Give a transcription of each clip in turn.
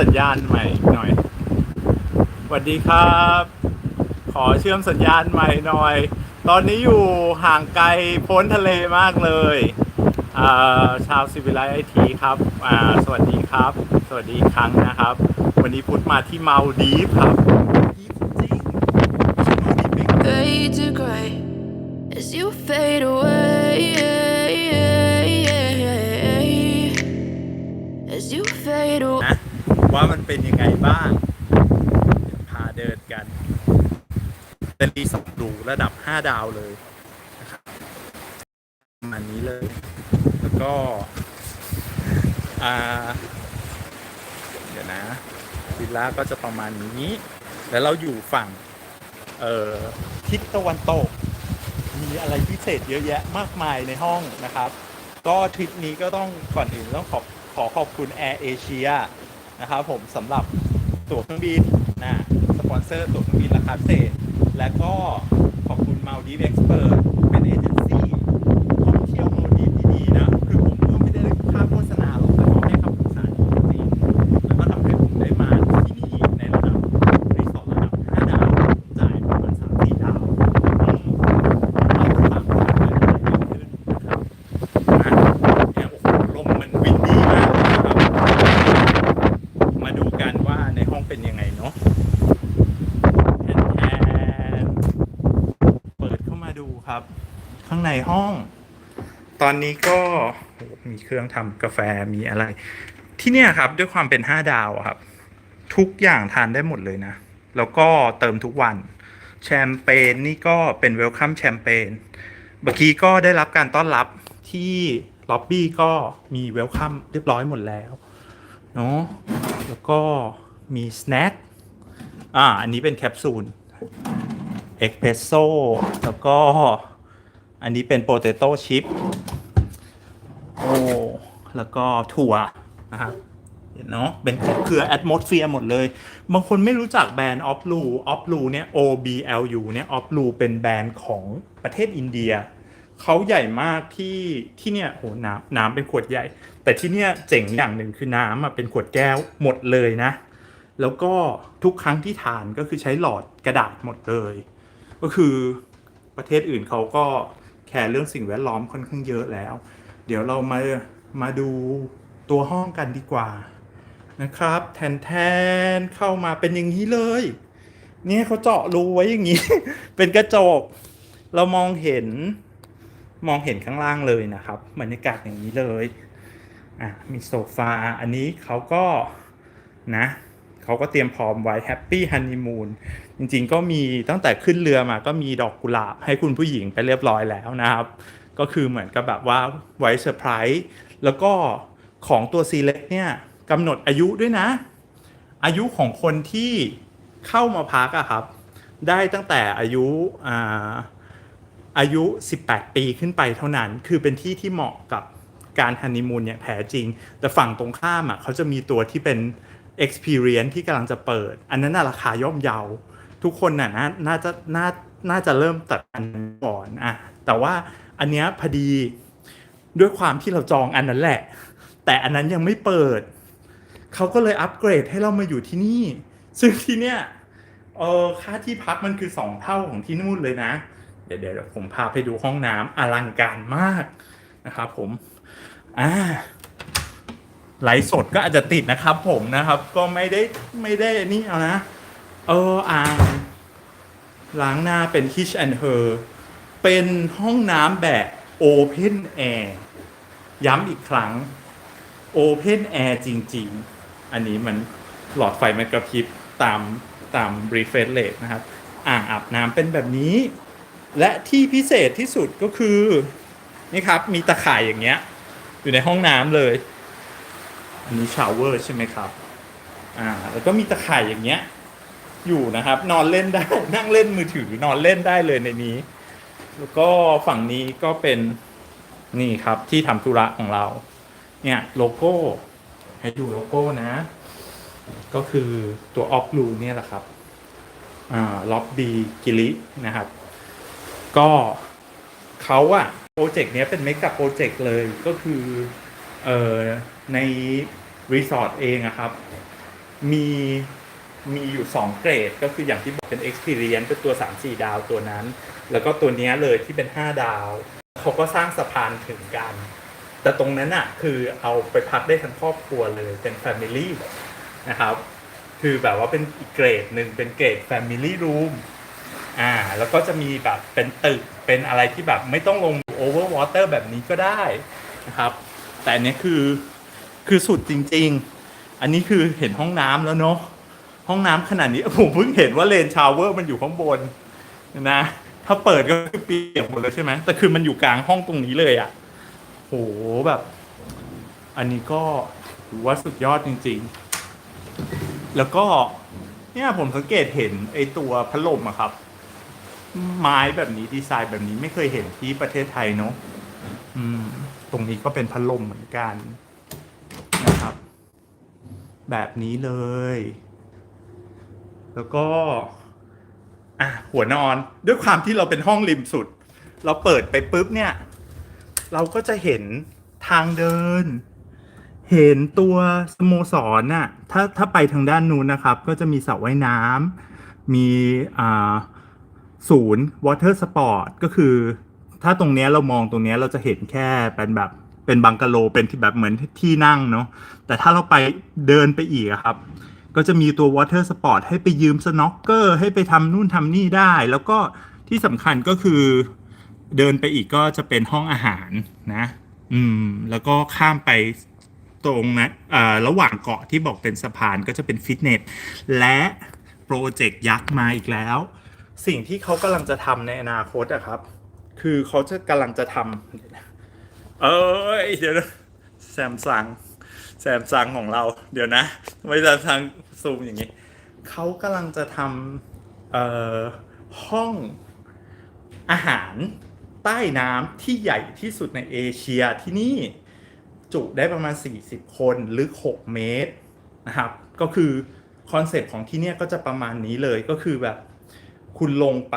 สัญญาณใหม่หน่อยสวัสดีครับ ขอเชื่อมสัญญาณใหม่หน่อย ตอนนี้อยู่ห่างไกลพ้นทะเลมากเลยอ่าชาวซิวิไลไอทีครับอ่าสวัสดีครับ สวัสดีอีกครั้งนะครับ วันนี้พุทธมาที่เมาดีฟครับดีฟจริงไม่ใช่เมาดีฟบิ๊ก fade to gray as you fade away. As you fade away. ว่ามันเป็นยังไงบ้าง พาเดินกันเป็นรีสอร์ทหรูระดับ 5 ดาวเลยนะครับประมาณนี้เลย แล้วก็ อ่า เดี๋ยวนะวิลล่าก็จะประมาณนี้ แล้วเราอยู่ฝั่ง เอ่อ ทิศตะวันตก มีอะไรพิเศษเยอะแยะมากมายในห้องนะครับ ก็ทริปนี้ก็ต้องก่อนอื่นต้องขอบขอขอบคุณ Air Asia นะครับผมสำหรับตั๋วเครื่องบินนะสปอนเซอร์ตั๋วเครื่องบินราคาพิเศษและก็ขอบคุณ Maldives Expert เป็นเอเจนซี่ท่องเที่ยว Maldives ดีๆนะ คือผมก็ไม่ได้ค่าโฆษณาหรอกแต่เขาให้คำปรึกษาดีจริงๆแล้วก็ทำให้ผมได้มาที่นี่ในระดับรีสอร์ทระดับ 5 ดาว จ่ายประมาณ3-4ดาวอืมเราจะฟังว่าเกิดอะไรขึ้นนะครับ อะเนี่ยโอ้โหลมมันวินดี้มากเลยนะครับ มาดูกันว่าในห้องเป็นยังไงเนาะแอนแอนเปิดเข้ามาดูครับ ข้าง ในห้อง ตอนนี้ก็มีเครื่องทำกาแฟมีอะไร ที่เนี่ยครับ ด้วยความเป็น5ดาวครับ ทุกอย่างทานได้หมดเลยนะ แล้วก็เติมทุกวัน แชมเปญนี่ก็เป็นเวลคัมแชมเปญเมื่อกี้ก็ได้รับการต้อนรับที่ล็อบบี้ก็มีเวลคัมเรียบร้อยหมดแล้วเนาะแล้วก็มีสแน็คอ่าอันนี้เป็นแคปซูลเอ็กเพรสโซแล้วก็ อันนี้เป็นโปเตโต้ชิพโอ้แล้วก็ถั่วนะครับเห็นเนาะเป็นเครือแอ t ม o สเฟียร์หมดเลย บางคนไม่รู้จักแบรนด์ออฟลูออฟลูเนี่ย OBLU เนี่ยออฟลูเป็นแบรนด์ของประเทศอินเดีย เขาใหญ่มากที่ที่เนี่ยโหน้ำน้ำเป็นขวดใหญ่ แต่ที่เนี่ยเจ๋งอย่างหนึ่งคือน้ำอะเป็นขวดแก้วหมดเลยนะ แล้วก็ทุกครั้งที่ทานก็คือใช้หลอดกระดาษหมดเลย ก็คือประเทศอื่นเขาก็ แคร์เรื่องสิ่งแวดล้อมค่อนข้างเยอะแล้ว เดี๋ยวเรามามาดูตัวห้องกันดีกว่านะครับ แทนแทนเข้ามาเป็นอย่างนี้เลย เนี่ยเขาเจาะรูไว้อย่างนี้ เป็นกระจก เรามองเห็นมองเห็นข้างล่างเลยนะครับบรรยากาศอย่างนี้เลยอะมีโซฟาอันนี้เขาก็นะ เขาก็เตรียมพร้อมไว้แฮปปี้ฮันนีมูนจริงๆก็มีตั้งแต่ขึ้นเรือมาก็มีดอกกุหลาบให้คุณผู้หญิงไปเรียบร้อยแล้วนะครับ ก็คือเหมือนกับแบบว่าไว้เซอร์ไพรส์แล้วก็ของตัวซีเล็กเนี่ยกำหนดอายุด้วยนะ อายุของคนที่เข้ามาพักอะครับ ได้ตั้งแต่อายุอ่าอายุ 18 ปีขึ้นไปเท่านั้น คือเป็นที่ที่เหมาะกับการฮันนีมูนอย่างแท้จริง แต่ฝั่งตรงข้ามอะเขาจะมีตัวที่เป็น experience ที่กำลังจะเปิด อันนั้นน่ะราคาย่อมเยา ทุกคนน่ะน่าจะน่าน่าจะเริ่มตัดอันนั้นก่อนอะแต่ว่าอันเนี้ยพอดีด้วยความที่เราจองอันนั้นแหละ แต่อันนั้นยังไม่เปิด เขาก็เลยอัปเกรดให้เรามาอยู่ที่นี่ ซึ่งที่เนี้ยเออค่าที่พักมันคือสองเท่าของที่นู่นเลยนะ เดี๋ยวเดี๋ยวผมพาไปดูห้องน้ำอลังการมากนะครับผมอ่า ไลฟ์สดก็อาจจะติดนะครับ ผมนะครับ ก็ไม่ได้ไม่ได้นี่เอานะ เอออ่างล้างหน้าเป็น Hitch and Her เป็นห้องน้ำแบบ Open Air ย้ำอีกครั้ง Open Air จริง ๆ อันนี้มันหลอดไฟมันกระพริบตามตาม refresh rate นะครับ อ่างอาบน้ำเป็นแบบนี้ และที่พิเศษที่สุดก็คือ นี่ครับ มีตะข่ายอย่างเงี้ย อยู่ในห้องน้ำเลย อันนี้ชาวเวอร์ใช่ไหมครับ อ่า แล้วก็มีตะข่ายอย่างเงี้ย อยู่นะครับ นอนเล่นได้ นั่งเล่นมือถือนอนเล่นได้เลยในนี้ แล้วก็ฝั่งนี้ก็เป็นนี่ครับที่ทำธุระของเรา เนี่ยโลโก้ ให้ดูโลโก้นะ ก็คือตัวออฟลูเนี่ยแหละครับอ่าล็อบบีกิลินะครับ ก็เขาอะโปรเจกต์เนี้ยเป็นเมกะโปรเจกต์เลยก็คือเอ่อ ในรีสอร์ทเองอะครับ มีมีอยู่ 2 เกรด ก็คืออย่างที่บอกเป็น Experience เป็นตัว 3 4 ดาวตัวนั้น แล้วก็ตัวนี้เลยที่เป็น 5 ดาว เขาก็สร้างสะพานถึงกัน แต่ตรงนั้นอะคือเอาไปพักได้ทั้งครอบครัวเลยเป็น Family นะครับ คือแบบว่าเป็นอีกเกรดหนึ่งเป็นเกรด Family Room อ่าแล้วก็จะมีแบบเป็นตึกเป็นอะไรที่แบบไม่ต้องลง over water แบบนี้ก็ได้นะครับ แต่อันเนี้ยคือ คือสุดจริง ๆ อันนี้คือเห็นห้องน้ำแล้วเนาะห้องน้ำขนาดนี้ผมเพิ่งเห็นว่าเลนชาวเวอร์มันอยู่ข้างบนนะ ถ้าเปิดก็คือเปียกหมดเลยใช่ไหมแต่คือมันอยู่กลางห้องตรงนี้เลยอะ่ะโหแบบ อันนี้ก็ถือว่าสุดยอดจริง ๆ แล้วก็เนี่ยผมสังเกตเห็นไอตัวพัดลมอะครับ ไม้แบบนี้ดีไซน์แบบนี้ไม่เคยเห็นที่ประเทศไทยเนาะอืม ตรงนี้ก็เป็นพัดลมเหมือนกัน แบบนี้เลย แล้วก็อะหัวนอนด้วยความที่เราเป็นห้องริมสุด เราเปิดไปปุ๊บเนี่ย เราก็จะเห็นทางเดิน เห็นตัวสโมสรน่ะถ้าถ้าไปทางด้านนู้นนะครับ ก็จะมีสระว่ายน้ำมีอ่าศูนย์วอเตอร์สปอร์ตก็คือ ถ้าตรงเนี้ยเรามองตรงเนี้ยเราจะเห็นแค่เป็นแบบ เป็นบังกะโลเป็นที่แบบเหมือนที่นั่งเนาะแต่ถ้าเราไปเดินไปอีกครับ ก็จะมีตัว Water Sport ให้ไปยืมสโน k เกอร์ให้ไปทำนู่นทำนี่ได้ แล้วก็ที่สำคัญก็คือเดินไปอีกก็จะเป็นห้องอาหารนะ อืม แล้วก็ข้ามไปตรงนะอ่าระหว่างเกาะที่บอกเป็นสะพานก็จะเป็นฟิตเนส และโปรเจกต์ยักษ์มาอีกแล้ว สิ่งที่เขากำลังจะทำในอนาคตอะครับ คือเขาจะกำลังจะทำ เอ้ยเดี๋ยวนะแซมซังแซมซังของเรา เดี๋ยวนะไม่แซมซังซูมอย่างนี้เขากำลังจะทำเอ่อห้องอาหารใต้น้ำที่ใหญ่ที่สุดในเอเชียที่นี่จุได้ประมาณ 40 คนลึก 6 เมตรนะครับ ก็คือคอนเซ็ปต์ของที่เนี่ยก็จะประมาณนี้เลยก็คือแบบ คุณลงไป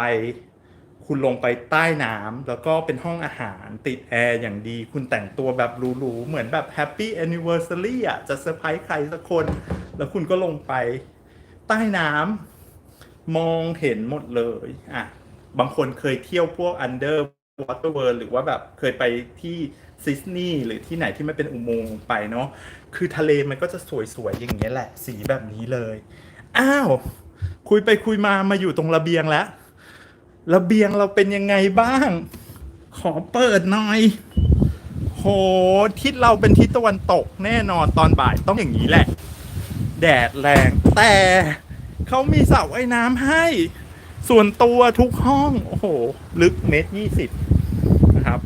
คุณลงไปใต้น้ำแล้วก็เป็นห้องอาหารติดแอร์อย่างดี คุณแต่งตัวแบบหรูๆ เหมือนแบบแฮปปี้แอนนิเวอร์ซ y อะ จะเซอร์ไพรส์ใครสักคน แล้วคุณก็ลงไปใต้น้ำมองเห็นหมดเลยอะบางคนเคยเที่ยวพวก Under Water World หรือว่าแบบเคยไปที่ซิสนีย์หรือที่ไหนที่ไม่เป็นอุโมงค์ไปเนาะคือทะเลมันก็จะสวยๆอย่างเงี้ยแหละ สีแบบนี้เลย อ้าว คุยไปคุยมามาอยู่ตรงระเบียงแล้ว ระเบียงเราเป็นยังไงบ้าง ขอเปิดหน่อย โหทิศเราเป็นทิศตะวันตกแน่นอนตอนบ่ายต้องอย่างนี้แหละ แดดแรง แต่เขามีสระว่ายน้ำให้ ส่วนตัวทุกห้อง โอ้โห ลึกเมตรยี่สิบนะครับ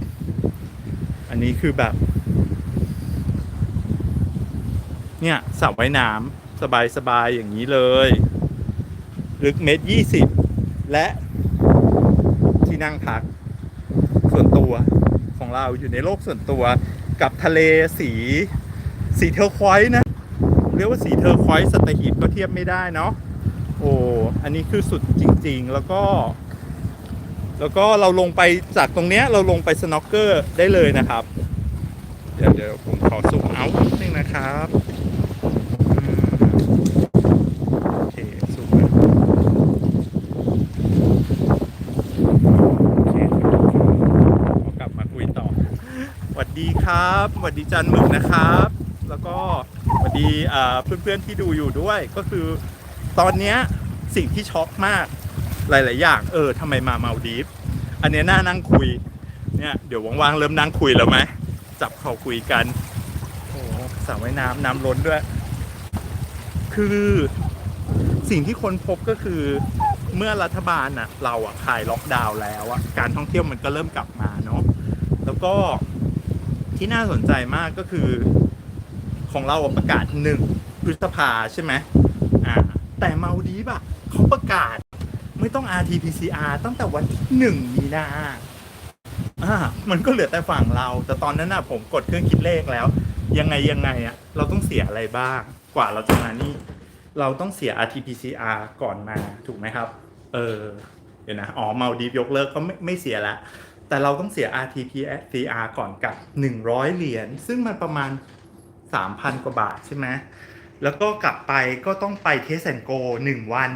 อันนี้คือแบบ เนี่ยสระว่ายน้ำสบายๆอย่างนี้เลย ลึกเมตรยี่สิบและ ที่นั่งพักส่วนตัวของเราอยู่ในโลกส่วนตัวกับทะเลสีสีเทอร์ควอยซ์นะ เรียกว่าสีเทอร์ควอยซ์สตหีบก็เทียบไม่ได้เนาะโอ้อันนี้คือสุดจริง ๆ แล้วก็ แล้วก็เราลงไปจากตรงเนี้ยเราลงไปสโนว์เกอร์ได้เลยนะครับ เดี๋ยวเดี๋ยวผมขอซูมเอาท์นิดนึงนะครับอืมโอเคซูมไป โอเคครับกลับมาคุยต่อสวัสดี ครับสวัสดีจันหมึกนะครับ แล้วก็สวัสดีอ่าเพื่อนๆที่ดูอยู่ด้วยก็คือ ตอนเนี้ยสิ่งที่ช็อกมากหลาย ๆ อย่างเออทำไมมาเมาดีฟอันนี้น่านั่งคุยเนี่ยเดี๋ยวว่าง ๆ เริ่มนั่งคุยแล้วไหมจับเขาคุยกันโอ้สระว่ายน้ำน้ำล้นด้วย คือสิ่งที่คนพบก็คือเมื่อรัฐบาลนะเราอะคลายล็อกดาวน์แล้วอะการท่องเที่ยวมันก็เริ่มกลับมาเนาะแล้วก็ ที่น่าสนใจมากก็คือของเราประกาศหนึ่งพฤษภาใช่ไหมอ่าแต่เมาดีฟอะเขาประกาศไม่ต้อง RT-PCR ตั้งแต่วันที่หนึ่งมีนาอ่ามันก็เหลือแต่ฝั่งเรา แต่ตอนนั้นน่ะผมกดเครื่องคิดเลขแล้ว ยังไงยังไงอะเราต้องเสียอะไรบ้าง กว่าเราจะมานี่ เราต้องเสีย RT-PCR ก่อนมาถูกไหมครับ เออเดี๋ยวนะอ๋อเมาดียกเลิกก็ไม่ไม่เสียละ แต่เราต้องเสีย RT-PCR ก่อนกับ 100 เหรียญซึ่งมันประมาณ 3,000 กว่าบาทใช่ไหมแล้วก็กลับไปก็ต้องไปเทสแอนโกหนึ่งวัน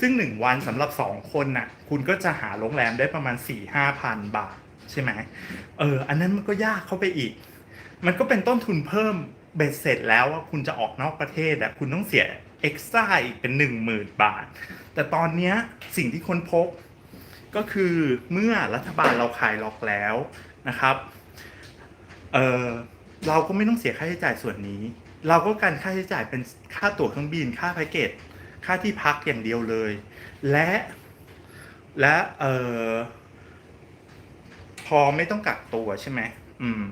ซึ่งหนึ่งวันสำหรับสองคนน่ะ คุณก็จะหาโรงแรมได้ประมาณ4ี่ห้าพันบาท ใช่ไหมเออ อันนั้นมันก็ยากเข้าไปอีก มันก็เป็นต้นทุนเพิ่มเบ็ดเสร็จแล้วว่าคุณจะออกนอกประเทศอะคุณต้องเสียเอ็กซ์ตร้าอีกเป็นหนึ่งหมื่นบาท แต่ตอนเนี้ยสิ่งที่คนพบ ก็คือเมื่อรัฐบาลเราขายล็อกแล้วนะครับเเราก็ไม่ต้องเสียค่าใช้จ่ายส่วนนี้ เราก็การค่าใช้จ่ายเป็นค่าตั๋วเครื่องบิน ค่าแพ็กเกจค่าที่พักอย่างเดียวเลย และและเออพอไม่ต้องกักตัวใช่ไหมอืม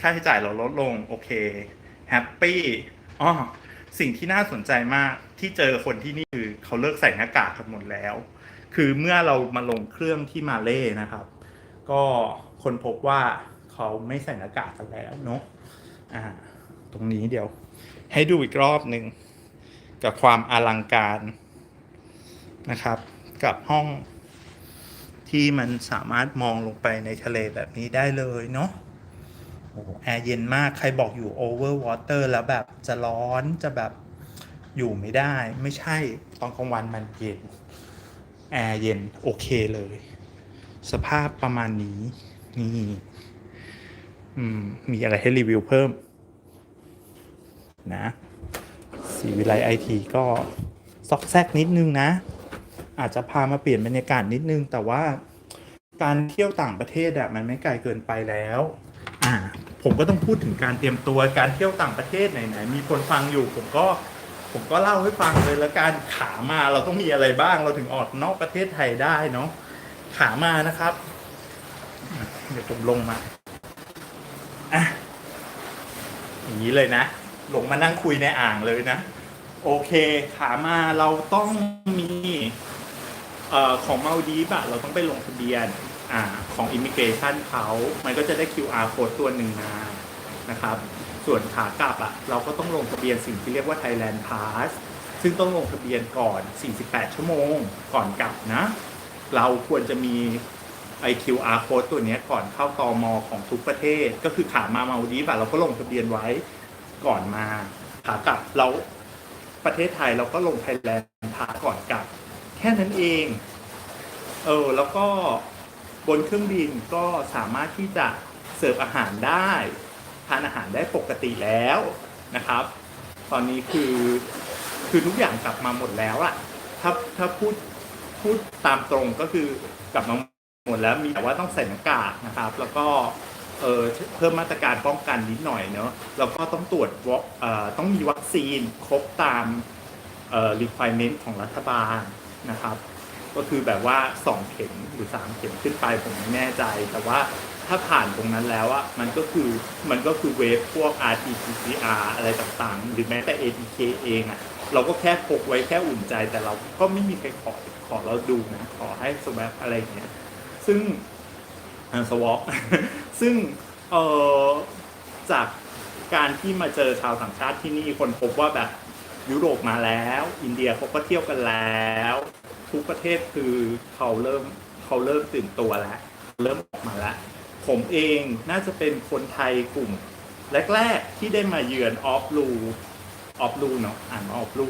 ค่าใช้จ่ายเราลดลง โอเคแฮปปี้อ๋อสิ่งที่น่าสนใจมาก ที่เจอคนที่นี่คือเขาเลิกใส่หน้ากากกันหมดแล้ว คือเมื่อเรามาลงเครื่องที่มาเล่นะครับ ก็คนพบว่าเขาไม่ใส่หน้ากากกันแล้วเนาะอ่า ตรงนี้เดี๋ยว ให้ดูอีกรอบหนึ่งกับความอลังการนะครับ กับห้องที่มันสามารถมองลงไปในทะเลแบบนี้ได้เลยเนาะโอ้แอร์เย็นมาก ใครบอกอยู่โอเวอร์วอเตอร์แล้วแบบจะร้อนจะแบบ อยู่ไม่ได้ ไม่ใช่ตอนกลางวันมันเย็น แอร์เย็น โอเคเลย สภาพประมาณนี้ นี่มมีอะไรให้รีวิวเพิ่ม นะสีวิไลไอทีก็ซอกแซกนิดนึงนะ อาจจะพามาเปลี่ยนบรรยากาศนิดนึง แต่ว่าการเที่ยวต่างประเทศอะมันไม่ไกลเกินไปแล้ว อ่า ผมก็ต้องพูดถึงการเตรียมตัวการเที่ยวต่างประเทศไหนๆมีคนฟังอยู่ ผมก็ ผมก็เล่าให้ฟังเลยแล้วการขามาเราต้องมีอะไรบ้าง เราถึงออกนอกประเทศไทยได้เนาะขามานะครับ เดี๋ยวผมลงมาอะอย่างนี้เลยนะลงมานั่งคุยในอ่างเลยนะ โอเค ขามาเราต้องมีเอ่อของมาดีฟอะเราต้องไปลงทะเบียนอ่าของอิมิเกชันเขา มันก็จะได้ QR code ตัวหนึ่งมานะครับ ส่วนขากลับอะเราก็ต้องลงทะเบียนสิ่งที่เรียกว่า Thailand Pass ซึ่งต้องลงทะเบียนก่อน 48 ชั่วโมงก่อนกลับนะ เราควรจะมีไอ QR code ตัวนี้ก่อนเข้าตอมอของทุกประเทศ ก็คือขามามาดีฟอะเราก็ลงทะเบียนไว้ก่อนมาขากลับเราประเทศไทยเราก็ลงไทยแลนด์พาก่อนกลับ แค่นั้นเอง เออ แล้วก็บนเครื่องบินก็สามารถที่จะเสิร์ฟอาหารได้ ทานอาหารได้ปกติแล้วนะครับ ตอนนี้คือคือทุกอย่างกลับมาหมดแล้วอะถ้าถ้าพูดพูดตามตรงก็คือกลับมาหมดแล้วมีแต่ว่าต้องใส่หน้ากากนะครับ แล้วก็เออเพิ่มมาตรการป้องกันนิดหน่อยเนาะแล้วก็ต้องตรวจวะเอ่อต้องมีวัคซีนครบตามเอ่อ requirement ของรัฐบาลนะครับ ก็คือแบบว่า 2 เข็มหรือ 3 เข็มขึ้นไปผมไม่แน่ใจ แต่ว่า ถ้าผ่านตรงนั้นแล้วอะมันก็คือมันก็คือเวฟพวก RT-PCR อะไรต่างๆ หรือแม้แต่ ATK เองอะเราก็แค่พกไว้แค่อุ่นใจแต่เราก็ไม่มีใครขอขอเราดูนะ ขอให้สวบอะไรอย่างเงี้ยซึ่งสวอปซึ่งเออจากการที่มาเจอชาวต่างชาติที่นี่คนพบว่าแบบยุโรปมาแล้ว อินเดียเขาก็เที่ยวกันแล้ว ทุกประเทศคือเขาเริ่มเขาเริ่มตื่นตัวแล้ว เริ่มออกมาแล้ว ผมเองน่าจะเป็นคนไทยกลุ่ม แรก ๆ ที่ได้มาเยือนออฟลูออฟลูเนาะอ่านออฟลู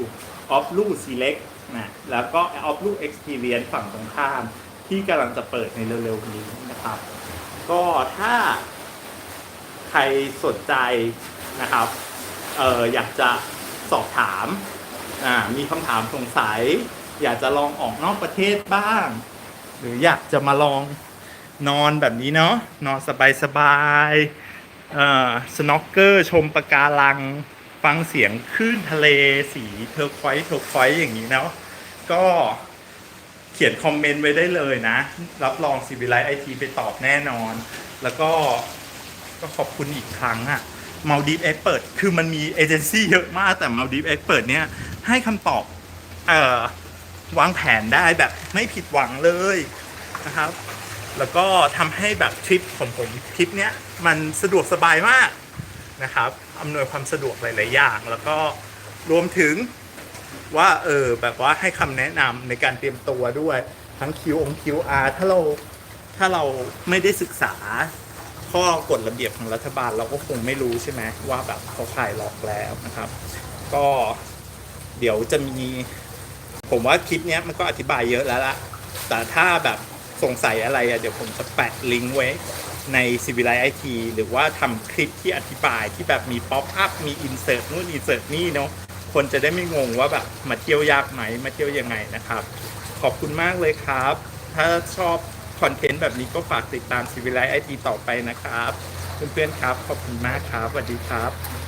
ออฟลูซีเล็กนะแล้วก็ออฟลูเอ็กซ์เพรียนฝั่งตรงข้าม ที่กำลังจะเปิดในเร็วๆนี้นะครับ ก็ถ้าใครสนใจนะครับเอออยากจะสอบถามอ่ามีคำถามสงสัย อยากจะลองออกนอกประเทศบ้าง หรืออยากจะมาลอง นอนแบบนี้เนาะนอนสบายๆเอ่อสโนว์เกอร์ชมปะการังฟังเสียงคลื่นทะเลสีเทอร์ควอยซ์เทอร์ควอยซ์อย่างนี้เนาะก็เขียนคอมเมนต์ไว้ได้เลยนะ รับรองซีวิไลไอทีไปตอบแน่นอน แล้วก็ก็ขอบคุณอีกครั้งอะมาดีฟเอ็กเปิดคือมันมีเอเจนซี่เยอะมากแต่มาดีฟเอ็กเปิดเนี่ยให้คำตอบเอ่อวางแผนได้แบบไม่ผิดหวังเลยนะครับ แล้วก็ทำให้แบบทริปของผมทริปเนี้ยมันสะดวกสบายมากนะครับอำนวยความสะดวกหลาย ๆ อย่าง แล้วก็รวมถึงว่าเออแบบว่าให้คำแนะนำในการเตรียมตัวด้วยทั้ง Q อง QR ถ้าเราถ้าเราไม่ได้ศึกษาข้อกฎระเบียบของรัฐบาลเราก็คงไม่รู้ใช่ไหมว่าแบบเขาขายหลอกแล้วนะครับ ก็เดี๋ยวจะมี ผมว่าคลิปเนี้ยมันก็อธิบายเยอะแล้วละแต่ถ้าแบบ สงสัยอะไรอะเดี๋ยวผมจะแปะลิงก์ไว้ใน c i v i l i z e IT หรือว่าทำคลิปที่อธิบายที่แบบมีป๊อปอัพมีอินเสิร์ตนู่นอินเสิร์ตนี่เนาะคนจะได้ไม่งงว่าแบบมาเที่ยวยากไหมมาเที่ยวยังไงนะครับ ขอบคุณมากเลยครับ ถ้าชอบคอนเทนต์แบบนี้ก็ฝากติดตาม c i v i l i z e IT ต่อไปนะครับ เพื่อนๆครับ ขอบคุณมากครับสวัสดีครับ